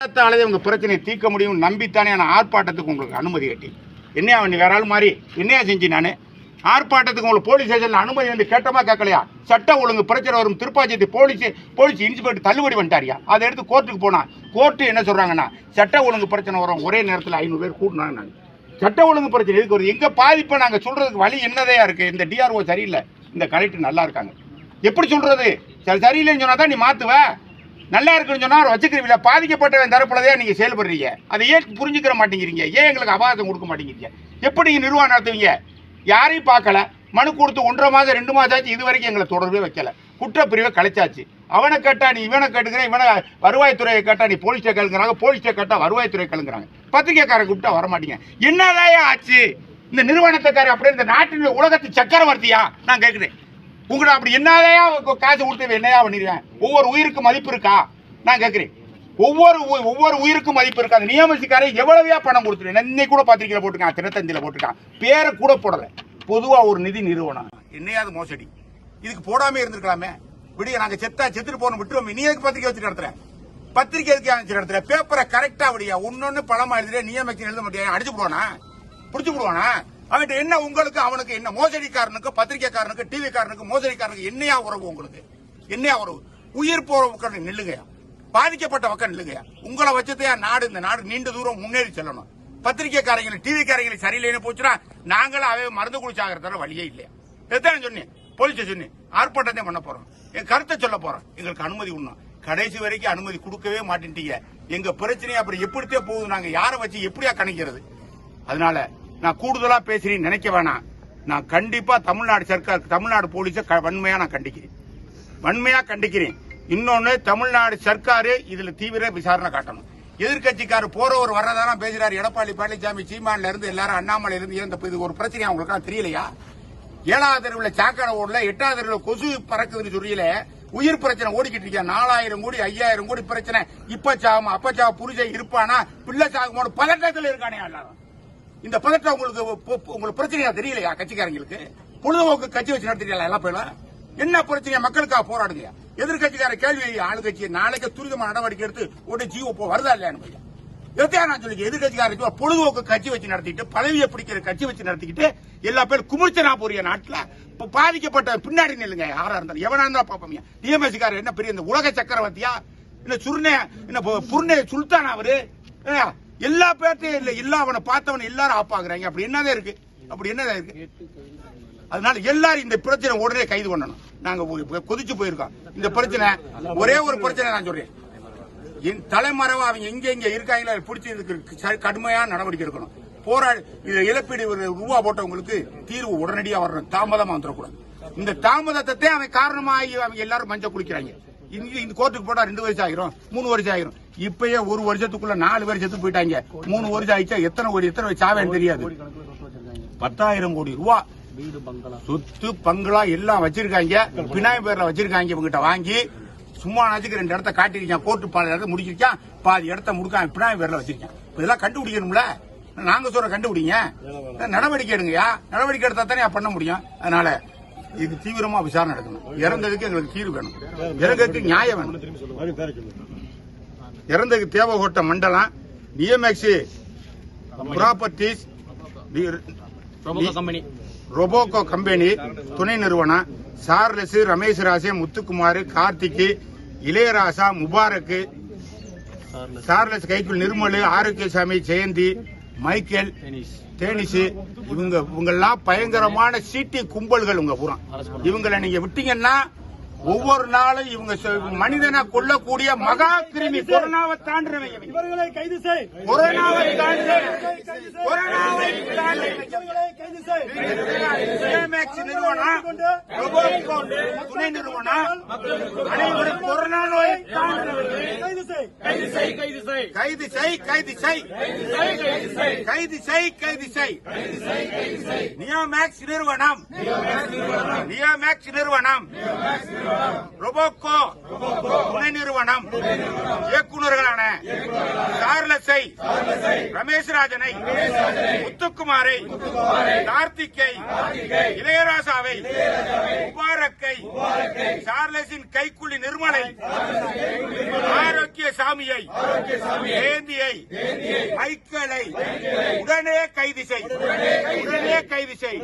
சட்டத்தாலே உங்கள் பிரச்சனையை தீர்க்க முடியும் நம்பித்தானே நான் ஆர்ப்பாட்டத்துக்கு உங்களுக்கு அனுமதி கட்டி என்னையா நீ வேற ஆள் மாதிரி என்னையா செஞ்சு நான்? ஆர்ப்பாட்டத்துக்கு உங்களுக்கு போலீஸ் ஸ்டேஷனில் அனுமதி வந்து கேட்டமா கேட்கலையா? சட்ட ஒழுங்கு பிரச்சனை வரும் திருப்பாச்சியத்தை போலீஸ் போலீஸ் இன்ஸ்பெக்டர் தள்ளுபடி பண்ணிட்டாரியா? அதை எடுத்து கோர்ட்டுக்கு போனால் கோர்ட்டு என்ன சொல்கிறாங்கன்னா சட்ட ஒழுங்கு பிரச்சனை வரும். ஒரே நேரத்தில் ஐநூறு பேர் கூட்டினாங்க நாங்கள் சட்ட ஒழுங்கு பிரச்சனை எதுக்கு வருது? எங்கள் பாதிப்பை நாங்கள் சொல்கிறதுக்கு வழி என்னதையா இருக்குது இந்த டிஆர்ஓ சரியில்லை. இந்த கலெக்டர் நல்லா இருக்காங்க. எப்படி சொல்கிறது சரி சரியில்லைன்னு சொன்னால் தான் நீ மாற்றுவேன் நல்லா இருக்குன்னு சொன்னால் அவர் வச்சுக்கிறீங்களா? பாதிக்கப்பட்டவன் தரப்புலதே நீங்கள் செயல்படுறீங்க. அதை ஏன் புரிஞ்சுக்கிற மாட்டேங்கிறீங்க? ஏன் எங்களுக்கு அபாசம் கொடுக்க மாட்டேங்கிறீங்க? எப்படி நீங்கள் நிர்வாகம் நடத்துவீங்க? யாரையும் பார்க்கல. மனு கொடுத்து ஒன்றரை மாதம் ரெண்டு மாதம் ஆச்சு. இது வரைக்கும் எங்களை தொடர்பே வைக்கல. குற்றப்பிரிவை கழிச்சாச்சு அவனை கேட்டா நீ இவனை கேட்டுக்கிற இவனை வருவாய்த்துறையை கேட்டா நீ போலீஸை கேளுங்கிறாங்க. போலீஸை கேட்டா வருவாய்த்துறை கேளுங்கிறாங்க. பத்திரிகைக்காரன் கூப்பிட்டா வர மாட்டீங்க என்னதாயா ஆச்சு? இந்த நிறுவனத்துக்காரர் அப்படியே இந்த நாட்டின் உலகத்து சக்கரவர்த்தியா? நான் கேட்குறேன் உங்கள்ட்ட அப்படி என்னதையா காசு கொடுத்து என்னையா பண்ணிடுவேன் ஒவ்வொரு உயிருக்கு மதிப்பு இருக்கா? நான் கேட்குறேன். ஒவ்வொரு ஒவ்வொரு உயிருக்கும் மதிப்பு இருக்கா? அந்த நியமனத்துக்காரன் எவ்வளவையா பணம் கொடுத்துருவேன் இன்னைக்கு கூட பத்திரிக்கையில் போட்டிருக்கான் தினத்தந்தியில் போட்டிருக்கான். பேரை கூட போடலை. பொதுவாக ஒரு நிதி நிறுவனம். என்னையாவது மோசடி. இதுக்கு போடாமே இருந்திருக்கலாமே. விடிய நாங்க செத்தா செத்துட்டு போன விட்டுருவோம். நீ எதுக்கு பத்திரிக்கை வச்சுட்டு நடத்துற? பத்திரிக்கை எதுக்கு அமைச்சு நடத்துற? பேப்பரை கரெக்டா விடியா. ஒன்னொன்னு பழமா எழுதுற நியமிக்க எழுத மாட்டியா? அடிச்சு போடுவானா பிடிச்சி போடுவானா அவன்கிட்ட என்ன உங்களுக்கு அவனுக்கு என்ன மோசடிக்காரனுக்கு பத்திரிகைக்காரனுக்கு டிவிக்காரனுக்கு மோசடிக்காரனுக்கு என்னையா உறவு உங்களுக்கு? என்னையா உறவு? உயிர் போற பக்கம் நில்லுங்கயா பாதிக்கப்பட்ட பக்கம் நில்லுங்கயா உங்களை வச்சதையா நாடு இந்த நாடு நீண்ட தூரம் முன்னேறி செல்லணும். பத்திரிக்கைக்காரங்களை டிவிக்காரங்களை சரியில்லைன்னு போச்சுன்னா நாங்களும் அவை மருந்து குடிச்சாகிறதால வழியே இல்லையா? எத்தனை சொன்னேன். போலீஸ் சொன்னேன். ஆர்ப்பாட்டத்தை பண்ண போறோம். என் கருத்தை சொல்ல போறோம். எங்களுக்கு அனுமதி உண்ணும். கடைசி வரைக்கும் அனுமதி கொடுக்கவே மாட்டேன்ட்டீங்க. எங்க பிரச்சனையை அப்புறம் எப்படித்தே போகுது நாங்க? யாரை வச்சு எப்படியா கணிக்கிறது? அதனால நான் கூடுதலா பேசுறீன்னு நினைக்க வேணாம். நான் கண்டிப்பா தமிழ்நாடு சர்க்கார் தமிழ்நாடு போலீஸை க- வன்மையா நான் கண்டிக்கிறேன். வன்மையா கண்டிக்கிறேன். இன்னொன்னு தமிழ்நாடு சர்க்காரு இதுல தீவிர விசாரணை காட்டணும். எதிர்கட்சிக்காரு போறவர் வர்றதான பேசுறாரு. எடப்பாடி பழனிசாமி சீமான்ல இருந்து எல்லாரும் அண்ணாமலை இருந்து இருந்த இது ஒரு பிரச்சனை அவங்களுக்கு தெரியலையா? ஏழாவது தெருவில் சாக்கடை ஓடல எட்டாவது தெருவில் கொசு பறக்குதுன்னு சொல்லியில உயிர் பிரச்சனை ஓடிக்கிட்டு இருக்கியா நாலாயிரம் கோடி ஐயாயிரம் கோடி பிரச்சனை. இப்ப சாகும் அப்ப சாகும் புரிஜை இருப்பானா? பிள்ளை சாகுமோடு பதட்டத்தில் இருக்கானே எல்லாரும். இந்த பதட்டம் உங்களுக்கு உங்களுக்கு பிரச்சனையா தெரியலையா கட்சிக்காரங்களுக்கு? பொழுதுபோக்கு கட்சி வச்சு நடத்துறீங்களா எல்லா பேரும் என்ன பிரச்சனையா? மக்களுக்காக போராடுங்க. எதிர்கட்சிக்கார கேள்வி ஆளுங்கட்சி நாளைக்கு துரிதமான நடவடிக்கை எடுத்து உடனே ஜீவோ போ வருதா இல்லையான்னு பையன் நான் சொல்லி எதிர்கட்சிக்கார பொழுதுபோக்கு கட்சி வச்சு நடத்திட்டு பதவியை பிடிக்கிற கட்சி வச்சு நடத்திக்கிட்டு எல்லா பேரும் குமிழ்ச்சனா போறிய நாட்டுல பாதிக்கப்பட்ட பின்னாடி நில்லுங்க. யாரா இருந்தாலும் எவனா இருந்தா பாப்போம் டிஎம்எஸ்காரர் என்ன பெரிய இந்த உலக சக்கரவர்த்தியா? என்ன சுருணே என்ன புருணே சுல்தான் அவரு? எல்லா பேர்ட்டையும் இல்ல எல்லா அவனை பார்த்தவனை எல்லாரும் ஆப்பாக்குறாங்க. அப்படி என்னதான் இருக்கு? அப்படி என்னதான் இருக்கு? அதனால எல்லாரும் இந்த பிரச்சனை உடனே கைது பண்ணணும். நாங்க கொதிச்சு போயிருக்கோம். இந்த பிரச்சனை ஒரே ஒரு பிரச்சனை நான் சொல்றேன். என் தலைமறைவா அவங்க எங்க எங்க இருக்காங்களோ அதை பிடிச்சி இதுக்கு ச- கடுமையான நடவடிக்கை எடுக்கணும். போராடி இதுல இழப்பீடு ஒரு ரூபா போட்டவங்களுக்கு தீர்வு உடனடியா வரணும். தாமதமா வந்துடக்கூடாது. இந்த தாமதத்தை அவன் காரணமாகி அவங்க எல்லாரும் மஞ்சள் குளிக்கிறாங்க. இந்த கோர்ட்டுக்கு போட்டா ரெண்டு வருஷம் ஆயிரும் மூணு வருஷம் ஆயிரும். இப்பயே ஒரு வருஷத்துக்குள்ள நாலு பேர் செத்து போயிட்டாங்க. மூணு வருஷம் ஆயிடுச்சா? எத்தனை கோடி எத்தனை சாவேன்னு தெரியாது. பத்தாயிரம் கோடி ரூபா. சொத்து பங்களா எல்லாம் வச்சிருக்காங்க. பினாய் பேர்ல வச்சிருக்காங்க இவங்கிட்ட வாங்கி. சும்மா நாச்சுக்கு ரெண்டு இடத்த காட்டிருக்கான் கோர்ட்டு பாதி இடத்த முடிச்சிருக்கான். பாதி இடத்த முடுக்கான் பினாய் பேர்ல வச்சிருக்கான். இதெல்லாம் கண்டுபிடிக்கணும்ல? நாங்க சொல்ற கண்டுபிடிங்க. நடவடிக்கை எடுங்கயா நடவடிக்கை எடுத்தா தானே பண்ண முடியும். அதனால இது தீவிரமா விசாரணை எடுக்கணும் இறந்ததுக்கு எங்களுக்கு தீர்வு வேணும். இறந்ததுக்கு நியாயம் வேணும். இறந்ததுக்கு தேவகோட்டை மண்டலம் டிஎம்எக்ஸ் ப்ராப்பர்ட்டிஸ் ரொபோகோ கம்பெனி துணை நிறுவனம் சார்லஸ் ரமேஷ் ராசே முத்துக்குமார் கார்த்திக் இளையராசா முபாரக் சார்லஸ் கைக்குள் நிர்மல் ஆரோக்கியசாமி ஜெயந்தி மைக்கேல் தேனிஸ். இவங்க இவங்கெல்லாம் பயங்கரமான சீட்டி கும்பல்கள் உங்க பூரா. இவங்களை நீங்க விட்டீங்கன்னா ஒவ்வொரு நாளும் இவங்க மனிதனை கொல்லக்கூடிய மகா கிருமி கொரோனாவை தாண்டுறவங்க இவங்க. இவர்களை கைது செய். கொரோனாவை. கொரோனாவை கைது நிறுவனம் துணை நிறுவனம் அனைவரும் கொரோனா நோயை. கைது செய். கைது செய் கைது செய். கைது செய் கைது செய். கைது செய் நியோமேக்ஸ் நிறுவனம். நியோமேக்ஸ் நிறுவனம். ரொபோக்கோ. துணை நிறுவனம். இயக்குநர்களான சார்லஸை ரமேஷ்ராஜனை முத்துக்குமாரை கார்த்திக்கை இளையராசாவை முபாரக்கை சார்லஸின் கைக்குள்ளி நிர்மலை ஆரோக்கிய சாமியை ஜெயந்தியை மைக்கேலை உடனே கைது செய் உடனே கைது செய்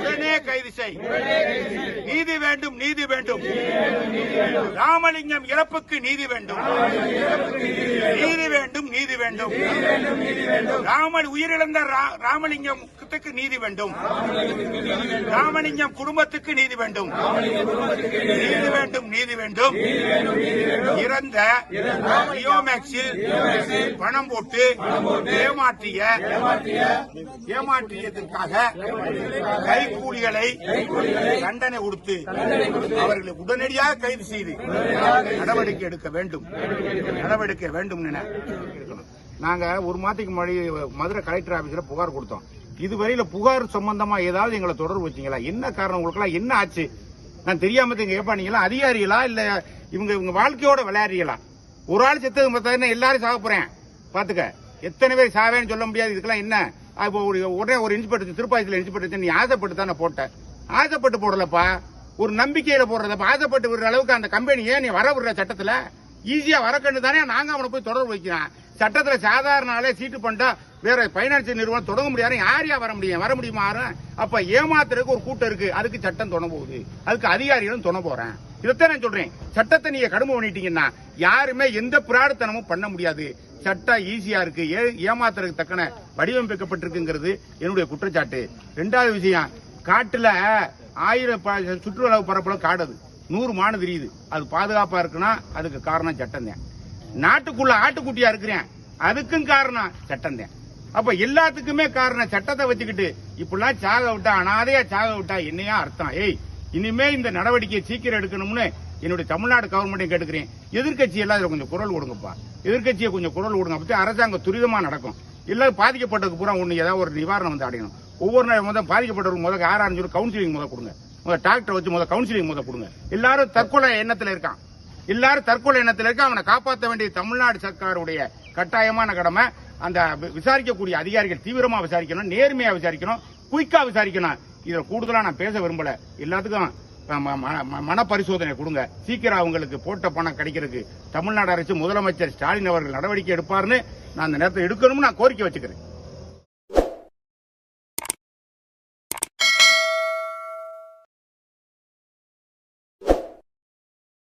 உடனே கைது செய் நீதி வேண்டும் நீதி வேண்டும். ராமலிங்கம் இறப்புக்கு நீதி வேண்டும். நீதி வேண்டும். நீதி வேண்டும். ராமன் உயிரிழந்த ரா- ராமலிங்கத்துக்கு நீதி வேண்டும். ராமலிங்கம் குடும்பத்துக்கு நீதி வேண்டும். நீதி வேண்டும் நீதி வேண்டும். இறந்த லியோமேக்ஸில் பணம் போட்டு ஏமாற்றிய ஏமாற்றியதற்காக கைக்கூலிகளை தண்டனை கொடுத்து அவர்களை உடனடியாக கைது செய்து நடவடிக்கை எடுக்க வேண்டும். நடவடிக்கை வேண்டும் என நாங்கள் ஒரு மாதத்துக்கு முன்னாடி மதுரை கலெக்டர் ஆஃபீஸில் புகார் கொடுத்தோம். இதுவரையில் புகார் சம்பந்தமாக ஏதாவது எங்களை தொடர்பு வச்சீங்களா? என்ன காரணம் உங்களுக்குலாம் என்ன ஆச்சு? நான் தெரியாம இங்கே கேட்பானீங்களா அதிகாரிகளா? இல்லை இவங்க இவங்க வாழ்க்கையோட விளையாடுறீங்களா ஒரு ஆள் செத்தது பார்த்தா எல்லாரும் சாக போகிறேன் பார்த்துக்க. எத்தனை பேர் சாவேன்னு சொல்ல முடியாது. இதுக்கெல்லாம் என்ன? இப்போ ஒரு உடனே ஒரு இன்ஸ்பெக்டர் திருப்பாயத்தில் இன்ஸ்பெக்டர் நீ ஆசைப்பட்டு தானே போட்ட. ஆசைப்பட்டு போடலப்பா. ஒரு நம்பிக்கையில் போடுறதப்ப ஆசைப்பட்டு விடுற அளவுக்கு அந்த கம்பெனி ஏன் நீ வர விடுற சட்டத்தில்? ஈஸியாக வரக்கண்டு தானே. நாங்கள் அவனை போய் தொடர்பு வைக்கிறோம். சட்டத்துல சாதாரண ஆளே சீட்டு பண்ணிட்டா வேற பைனான்சியல் நிறுவனம் தொடங்க முடியாது யார் யா வர முடியும்? வர முடியுமா அப்ப ஏமாத்துறதுக்கு ஒரு கூட்டம் இருக்கு. அதுக்கு சட்டம் தொண போகுது. அதுக்கு அதிகாரிகளும் தொண போறேன். இதைத்தான் நான் சொல்றேன். சட்டத்தை நீங்க கடுமை பண்ணிட்டீங்கன்னா யாருமே எந்த பிராடுத்தனமும் பண்ண முடியாது. சட்டம் ஈஸியா இருக்கு. ஏ- ஏமாத்துறதுக்கு தக்கன வடிவமைக்கப்பட்டிருக்குங்கிறது என்னுடைய குற்றச்சாட்டு. ரெண்டாவது விஷயம் காட்டுல ஆயிரம் சுற்றுலா பரப்பளவு காடு அது நூறு மானு தெரியுது. அது பாதுகாப்பா இருக்குன்னா அதுக்கு காரணம் சட்டம் தான் நாட்டுக்குள்ள ஆட்டுக்குட்டியா இருக்கிறேன். அதுக்கும் காரணம் சட்டம் தான். அப்ப எல்லாத்துக்குமே காரணம் சட்டத்தை வச்சுக்கிட்டு இப்படிலாம் சாக விட்டா அனாதையா சாக விட்டா என்னையா அர்த்தம்? ஏய் இனிமே இந்த நடவடிக்கையை சீக்கிரம் எடுக்கணும்னு என்னுடைய தமிழ்நாடு கவர்மெண்ட்டையும் கேட்டுக்கிறேன். எதிர்கட்சி எல்லாம் கொஞ்சம் குரல் கொடுங்கப்பா. எதிர்க்கட்சியை கொஞ்சம் குரல் கொடுங்க. அப்படி அரசாங்கம் துரிதமா நடக்கும். இல்ல பாதிக்கப்பட்டதுக்கு பூரா ஒண்ணு ஏதாவது ஒரு நிவாரணம் வந்து அடையணும். ஒவ்வொரு நாள் முதல் பாதிக்கப்பட்டவர்கள் முதல் ஆறாஞ்சு கவுன்சிலிங் முதல் கொடுங்க. முதல் டாக்டர் வச்சு முதல் கவுன்சிலிங் முதல் கொடுங்க. எல்லாரும் தற்கொலை எண்ணத்துல இருக்கான். எல்லாரும் தற்கொலை எண்ணத்தில் இருக்க அவனை காப்பாற்ற வேண்டிய தமிழ்நாடு சர்க்காருடைய கட்டாயமான கடமை. அந்த விசாரிக்கக்கூடிய அதிகாரிகள் தீவிரமா விசாரிக்கணும் நேர்மையா விசாரிக்கணும் குயிக்கா விசாரிக்கணும். இதுல கூடுதலா நான் பேச விரும்பல. எல்லாத்துக்கும் ம- ம- ம- மன பரிசோதனை கொடுங்க. சீக்கிரம் அவங்களுக்கு போட்ட பணம் கிடைக்கிறதுக்கு தமிழ்நாடு அரசு முதலமைச்சர் ஸ்டாலின் அவர்கள் நடவடிக்கை எடுப்பார்னு நான் அந்த நேரத்தை எடுக்கணும்னு நான் கோரிக்கை வச்சுக்கிறேன்.